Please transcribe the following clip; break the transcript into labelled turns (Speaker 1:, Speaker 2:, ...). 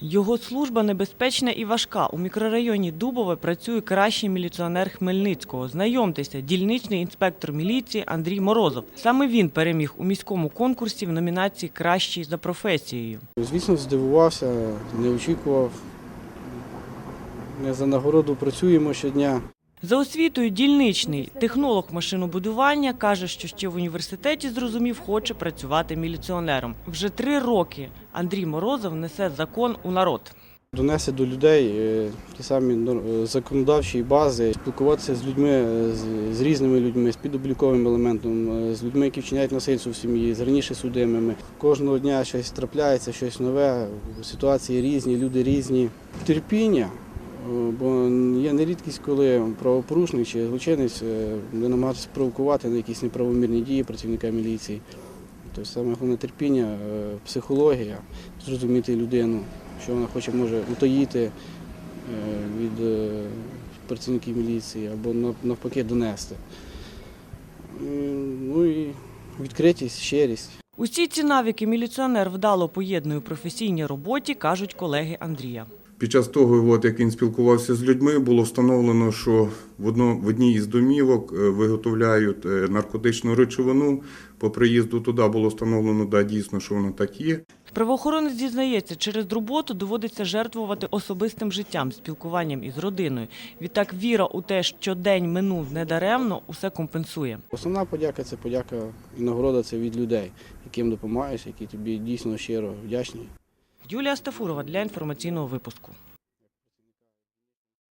Speaker 1: Його служба небезпечна і важка. У мікрорайоні Дубове працює кращий міліціонер Хмельницького. Знайомтеся, дільничний інспектор міліції Андрій Морозов. Саме він переміг у міському конкурсі в номінації Кращий за професією.
Speaker 2: Звісно, здивувався, не очікував. Ми за нагороду працюємо щодня.
Speaker 1: За освітою дільничний технолог машинобудування каже, що ще в університеті зрозумів, хоче працювати міліціонером. Вже три роки Андрій Морозов несе закон у народ.
Speaker 2: Донести до людей е, ті самі е, законодавчі бази, спілкуватися з людьми, е, з, різними людьми, з підобліковим елементом, з людьми, які вчиняють насильство в сім'ї, з раніше судимими. Кожного дня щось трапляється, щось нове, ситуації різні, люди різні. Терпіння, бо є нерідкість, коли правопорушник чи злочинець е, буде намагатися провокувати на якісь неправомірні дії працівника міліції. Тобто саме головне терпіння, е, психологія, зрозуміти людину, що вона хоче може утаїти е, від е, працівників міліції або навпаки донести. Е, Ну і відкритість, щирість.
Speaker 1: Усі ці навики міліціонер вдало поєднує у професійній роботі, кажуть колеги Андрія.
Speaker 3: Під час того, от, як він спілкувався з людьми, було встановлено, що в, одно, в одній із домівок е, виготовляють е, наркотичну речовину. По приїзду туди було встановлено, да, дійсно, що воно так є.
Speaker 1: Правоохоронець зізнається, через роботу доводиться жертвувати особистим життям, спілкуванням із родиною. Відтак віра у те, що день минув недаремно, усе компенсує.
Speaker 2: Основна подяка це подяка і нагорода це від людей, яким допомагаєш, які тобі дійсно щиро вдячні.
Speaker 1: Юлія Стафурова для інформаційного випуску.